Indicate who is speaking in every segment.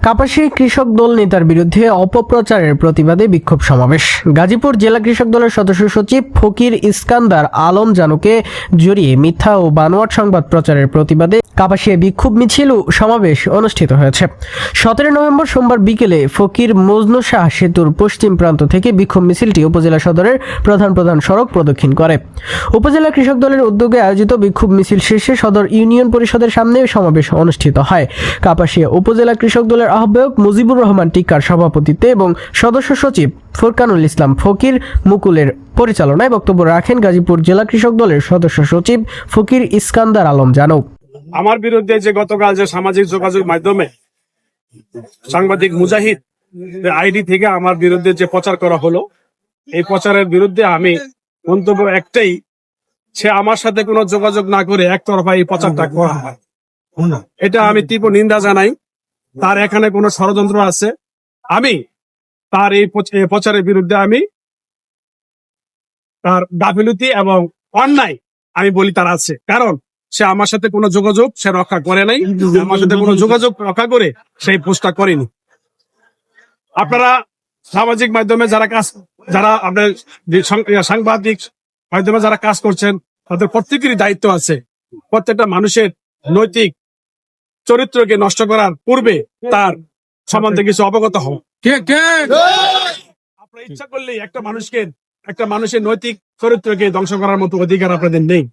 Speaker 1: কাপাসী কৃষক দল নেতার বিরুদ্ধে অপপ্রচারের প্রতিবাদে বিক্ষোভ সমাবেশ। গাজীপুর জেলা কৃষক দলের সদস্য সচিব ফকির ইস্কান্দার আলম জানুকে জড়িয়ে মিথ্যা ও বানোয়াট সংবাদ প্রচারের প্রতিবাদে কাপাসিয়া বিক্ষোভ মিছিল সমাবেশ অনুষ্ঠিত হয়েছে। সতেরো নভেম্বর সোমবার বিকেলে ফকির মজনু শাহ সেতুর পশ্চিম প্রান্ত থেকে বিক্ষোভ মিছিলটি উপজেলা সদরের প্রধান প্রধান সড়ক প্রদক্ষিণ করে। উপজেলা কৃষক দলের উদ্যোগে আয়োজিত বিক্ষোভ মিছিল শেষে সদর ইউনিয়ন পরিষদের সামনে সমাবেশ অনুষ্ঠিত হয়। কাপাসিয়া উপজেলা কৃষক দলের আহ্বায়ক মুজিবুর রহমান টিকার সভাপতিত্বে এবং সদস্য সচিব ফোরকানুল ইসলাম ফকির মুকুলের পরিচালনায় বক্তব্য রাখেন গাজীপুর জেলা কৃষক দলের সদস্য সচিব ফকির ইস্কান্দার আলম জানব
Speaker 2: আমার বিরুদ্ধে যে গতকাল যে সামাজিক যোগাযোগ মাধ্যমে সাংবাদিক মুজাহিদ আইডি থেকে আমার বিরুদ্ধে যে প্রচার করা হলো, এই প্রচারের বিরুদ্ধে আমি মন্তব্য একটাই, সে আমার সাথে কোনো যোগাযোগ না করে একতরফা এই প্রচারটা করা হয়। এটা আমি তীব্র নিন্দা জানাই। তার এখানে কোনো ষড়যন্ত্র আছে? আমি তার এই প্রচারের বিরুদ্ধে আমি তার গাফিলতি এবং অন্যায় আমি বলি তার আছে। কারণ সে আমার সাথে কোনো যোগাযোগ সে রক্ষা করে নাই। আমার সাথে কোনো যোগাযোগ রক্ষা করে সেই পোস্টটা করেনি। আপনারা সামাজিক মাধ্যমে যারা কাজ যারা আপনার সাংবাদিক মাধ্যমে যারা কাজ করছেন তাদের প্রত্যেকেরই দায়িত্ব আছে। প্রত্যেকটা মানুষের নৈতিক চরিত্রকে নষ্ট করার পূর্বে তার সম্বন্ধে কিছু অবগত হন আপনার ইচ্ছা করলেই একটা মানুষকে একটা মানুষের নৈতিক চরিত্রকে ধ্বংস করার মতো অধিকার আপনাদের নেই।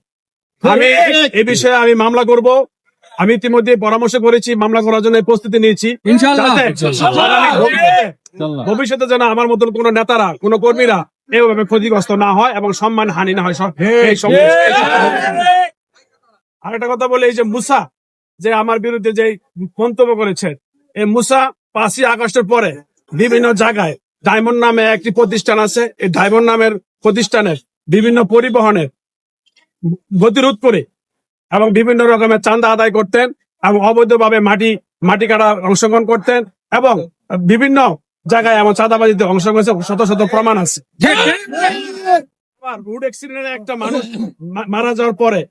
Speaker 2: আমি এই বিষয়ে আমি মামলা করব। আমি ইতিমধ্যে পরামর্শ করেছি মামলা করার জন্য প্রস্তুতি নিয়েছি। ভবিষ্যতে- ভবিষ্যতে যেন আমার মতন কোন নেতারা কোন কর্মীরা এইভাবে ক্ষতিগ্রস্ত না হয় এবং সম্মান হানি না হয়। আর একটা কথা বলে এই যে মুসা যে আমার বিরুদ্ধে যে মন্তব্য করেছে এই মুসা পাঁচই আগস্টের পরে বিভিন্ন জায়গায় ডায়মন্ড নামে একটি প্রতিষ্ঠান আছে। এই ডায়মন্ড নামের প্রতিষ্ঠানের বিভিন্ন পরিবহনের গতিরোধ করে এবং বিভিন্ন রকমের চাঁদা আদায় করতেন এবং অবৈধভাবে মাটি মাটি কাটা অংশগ্রহণ করতেন এবং বিভিন্ন জায়গায় এমন চাঁদাবাজিতে অংশগ্রহণ শত শত প্রমাণ আছে। রোড অ্যাক্সিডেন্টে একটা মানুষ মারা যাওয়ার পরে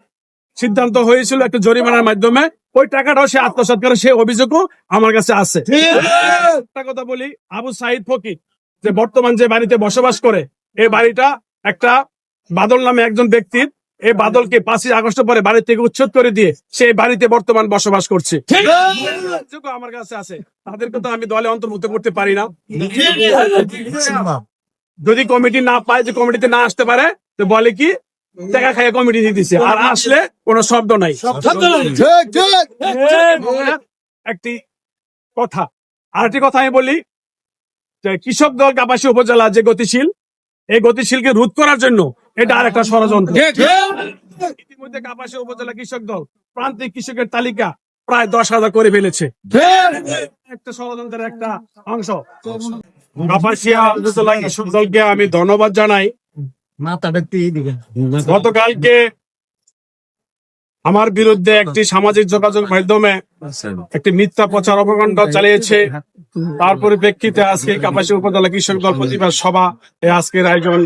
Speaker 2: সিদ্ধান্ত হয়েছিল একটা জরিমানার মাধ্যমে ওই টাকাটাও সে আত্মসাৎ করে, সে অভিযোগও আমার কাছে আছে। একটা কথা বলি, আবু সাইদ ফকির যে বর্তমান যে বাড়িতে বসবাস করে, এই বাড়িটা একটা বাদল নামে একজন ব্যক্তির এই বাদলকে পাঁচই আগস্ট পরে বাড়ি থেকে উচ্ছেদ করে দিয়ে সেই বাড়িতে বর্তমান বসবাস করছে। আমার কাছে আছে। তাদেরকে তো আমি দলে অন্তর্ভুক্ত করতে পারি না। যদি কমিটি না পায় যে কমিটিতে না আসতে পারে তো বলে কি টাকা খাইয়ে কমিটি দিয়ে দিছে। আর আসলে কোনো শব্দ নাই। একটি কথা। আরেকটি কথা আমি বলি যে কৃষক দল কাপাসী উপজেলা যে গতিশীল এই গতিশীলকে রোধ করার জন্য এটা আর একটা ষড়যন্ত্র। ইতিমধ্যে কাপাসী উপজেলা কৃষক দল প্রান্তিক কৃষকের তালিকা প্রায় দশ হাজার করে ফেলেছে। একটা ষড়যন্ত্রের একটা অংশ। কাপাসিয়া উপজেলা কৃষক দলকে আমি ধন্যবাদ জানাই। গতকালকে আমার বিরুদ্ধে একটি সামাজিক যোগাযোগ মাধ্যমে একটি মিথ্যা প্রচার অপকাণ্ড চালিয়েছে। তার পরিপ্রেক্ষিতে আজকে কাপাসী উপজেলা কৃষক দল প্রতিবাদ সভা আজকের আয়োজন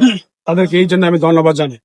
Speaker 2: তাদেরকে এই জন্য আমি ধন্যবাদ জানাই।